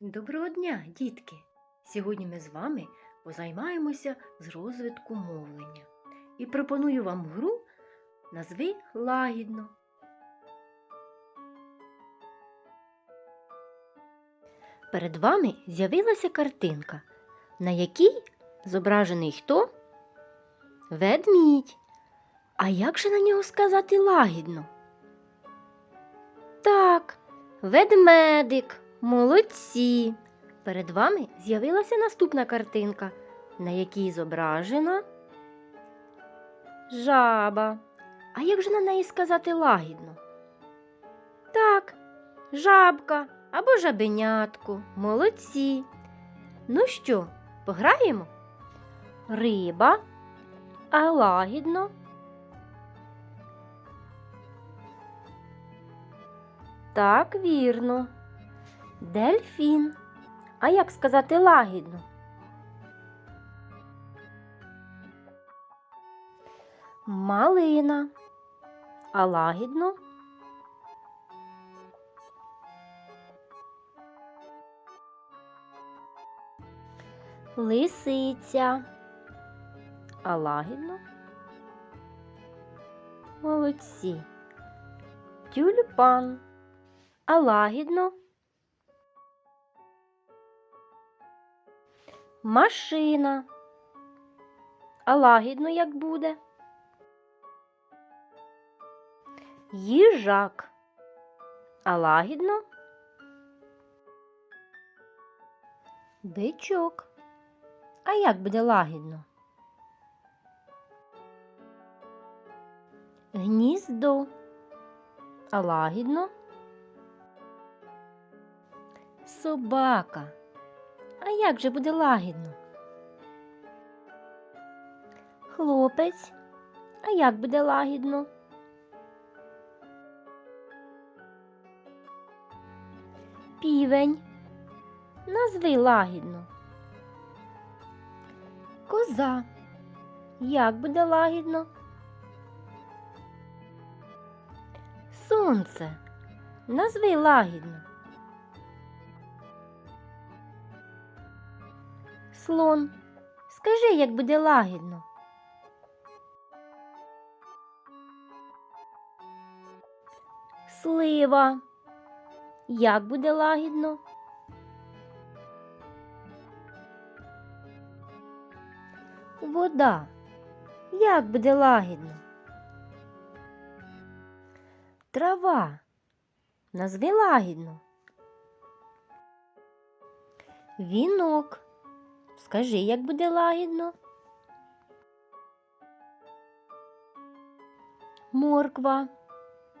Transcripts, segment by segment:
Доброго дня, дітки! Сьогодні ми з вами позаймаємося з розвитку мовлення і пропоную вам гру назви лагідно. Перед вами з'явилася картинка, на якій зображений хто? Ведмідь. А як же на нього сказати лагідно? Так, ведмедик, молодці. Перед вами з'явилася наступна картинка, на якій зображена жаба. А як же на неї сказати лагідно? Так, жабка або жабенятко, молодці. Ну що, пограємо? Риба, а лагідно. Так, вірно. Дельфін. А як сказати лагідно? Малина. А лагідно? Лисиця. А лагідно? Молодці. Тюльпан. А лагідно? Машина. А лагідно як буде? Їжак. А лагідно? Бичок. А як буде лагідно? Гніздо. А лагідно? Собака. А як же буде лагідно? Хлопець. А як буде лагідно? Півень. Назви лагідно. Коза. Як буде лагідно? Сонце. Назви лагідно. Слон. Скажи, як буде лагідно. Слива. Як буде лагідно? Вода. Як буде лагідно? Трава. Назви лагідно. Вінок. Скажи, як буде лагідно? Морква.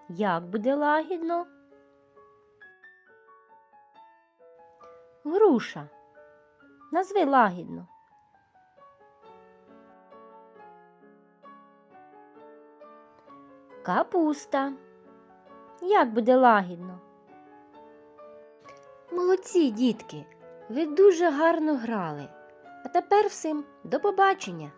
Як буде лагідно? Груша. Назви лагідно. Капуста. Як буде лагідно? Молодці, дітки, ви дуже гарно грали. А тепер всім до побачення!